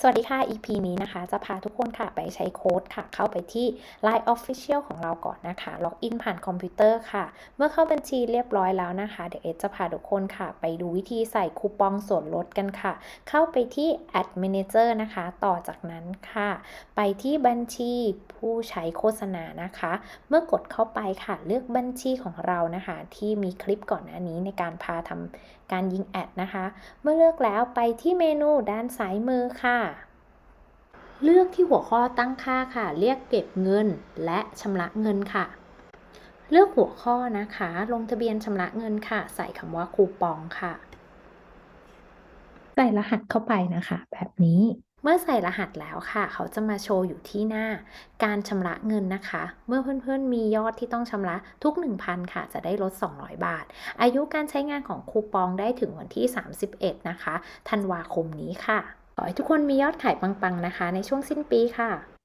สวัสดีค่ะ EP นี้นะคะ จะพาทุกคนค่ะไปใช้โค้ดค่ะ เข้าไปที่ Line Official ของเราก่อนนะคะ ล็อกอินผ่านคอมพิวเตอร์ค่ะ เมื่อเข้าบัญชีเรียบร้อยแล้วนะคะ เดี๋ยวเอจะพาทุกคนค่ะ ไปดูวิธีใส่คูปองส่วนลดกันค่ะ เข้าไปที่ Ad Manager นะคะ ต่อจากนั้นค่ะ ไปที่บัญชีผู้ใช้โฆษณานะคะ เมื่อกดเข้าไปค่ะ เลือกบัญชีของเรานะคะ ที่มีคลิปก่อนหน้านี้ในการพาทำการยิงแอดนะคะ เมื่อเลือกแล้วไปที่เมนูด้านซ้ายมือค่ะ เลือกที่หัวข้อตั้งค่าค่ะ เรียกเก็บเงินและชำระเงินค่ะ เลือกหัวข้อนะคะ ลงทะเบียนชำระเงินค่ะ ใส่คำว่าคูปองค่ะ ใส่รหัสเข้าไปนะคะ แบบนี้ เมื่อใส่รหัสแล้วค่ะ เขาจะมาโชว์อยู่ที่หน้า การชำระเงินนะคะ เมื่อเพื่อนๆมียอดที่ต้องชำระทุก 1,000 ค่ะ จะได้ลด 200 บาท อายุการใช้งานของคูปองได้ถึงวันที่ 31 นะคะ ธันวาคมนี้ค่ะ ขอให้ทุกคนมียอดขายปังๆนะคะ ในช่วงสิ้นปีค่ะ